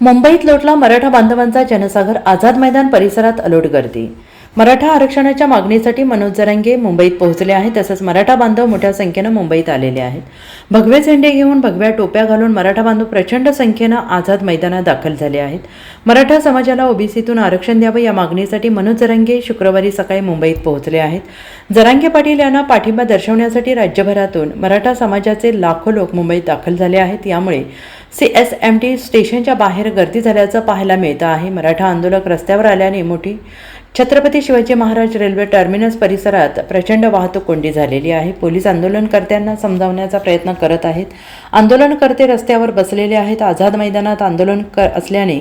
मुंबईत लोटला मराठा बांधवांचा जनसागर आझाद मैदान परिसरात अलोट गर्दी. मराठा आरक्षणाच्या मागणीसाठी मनोज जरांगे मुंबईत पोहोचले आहेत. तसंच मराठा बांधव मोठ्या संख्येनं मुंबईत आलेले आहेत. भगवे झेंडे घेऊन भगव्या टोप्या घालून मराठा बांधव प्रचंड संख्येनं आझाद मैदानात दाखल झाले आहेत. मराठा समाजाला ओबीसीतून आरक्षण द्यावं या मागणीसाठी मनोज जरांगे शुक्रवारी सकाळी मुंबईत पोहोचले आहेत. जरांगे पाटील यांना पाठिंबा दर्शवण्यासाठी राज्यभरातून मराठा समाजाचे लाखो लोक मुंबईत दाखल झाले आहेत. यामुळे सी एस एम टी स्टेशनच्या बाहेर गर्दी झाल्याचं पाहायला मिळतं आहे. मराठा आंदोलक रस्त्यावर आल्याने मोठी छत्रपती शिवाजी महाराज रेल्वे टर्मिनस परिसरात प्रचंड वाहतूक कोंडी झालेली आहे. पोलीस आंदोलनकर्त्यांना समजावण्याचा प्रयत्न करत आहेत. आंदोलनकर्ते रस्त्यावर बसलेले आहेत. आझाद मैदानात आंदोलन कर असल्याने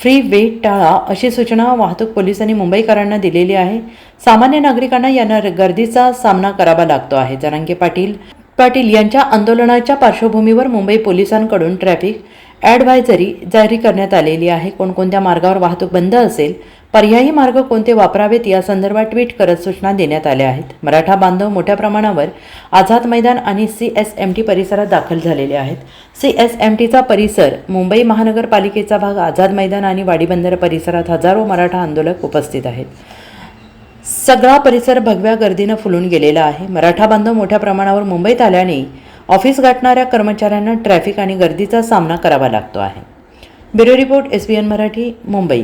फ्री वे टाळा अशी सूचना वाहतूक पोलिसांनी मुंबईकरांना दिलेली आहे. सामान्य नागरिकांना यांना गर्दीचा सामना करावा लागतो आहे. जरांगे पाटील पाटील यांच्या आंदोलनाच्या पार्श्वभूमीवर मुंबई पोलिसांकडून ट्रॅफिक ॲडव्हायझरी जारी करण्यात आलेली आहे. कोणकोणत्या मार्गावर वाहतूक बंद असेल पर्यायी मार्ग कोणते वापरावेत या संदर्भात ट्विट करत सूचना देण्यात आल्या आहेत. मराठा बांधव मोठ्या प्रमाणावर आझाद मैदान आणि सी एस एम टी परिसरात दाखल झालेले आहेत. सी एस एम टीचा परिसर मुंबई महानगरपालिकेचा भाग आझाद मैदान आणि वाडी बंदर परिसरात हजारो मराठा आंदोलक उपस्थित आहेत. सगळा परिसर भगव्या गर्दीनं फुलून गेलेला आहे. मराठा बांधव मोठ्या प्रमाणावर मुंबईत आल्याने ऑफिस गाठणाऱ्या कर्मचाऱ्यांना ट्रॅफिक आणि गर्दीचा सामना करावा लागतो आहे. Bureau report S B N Marathi Mumbai.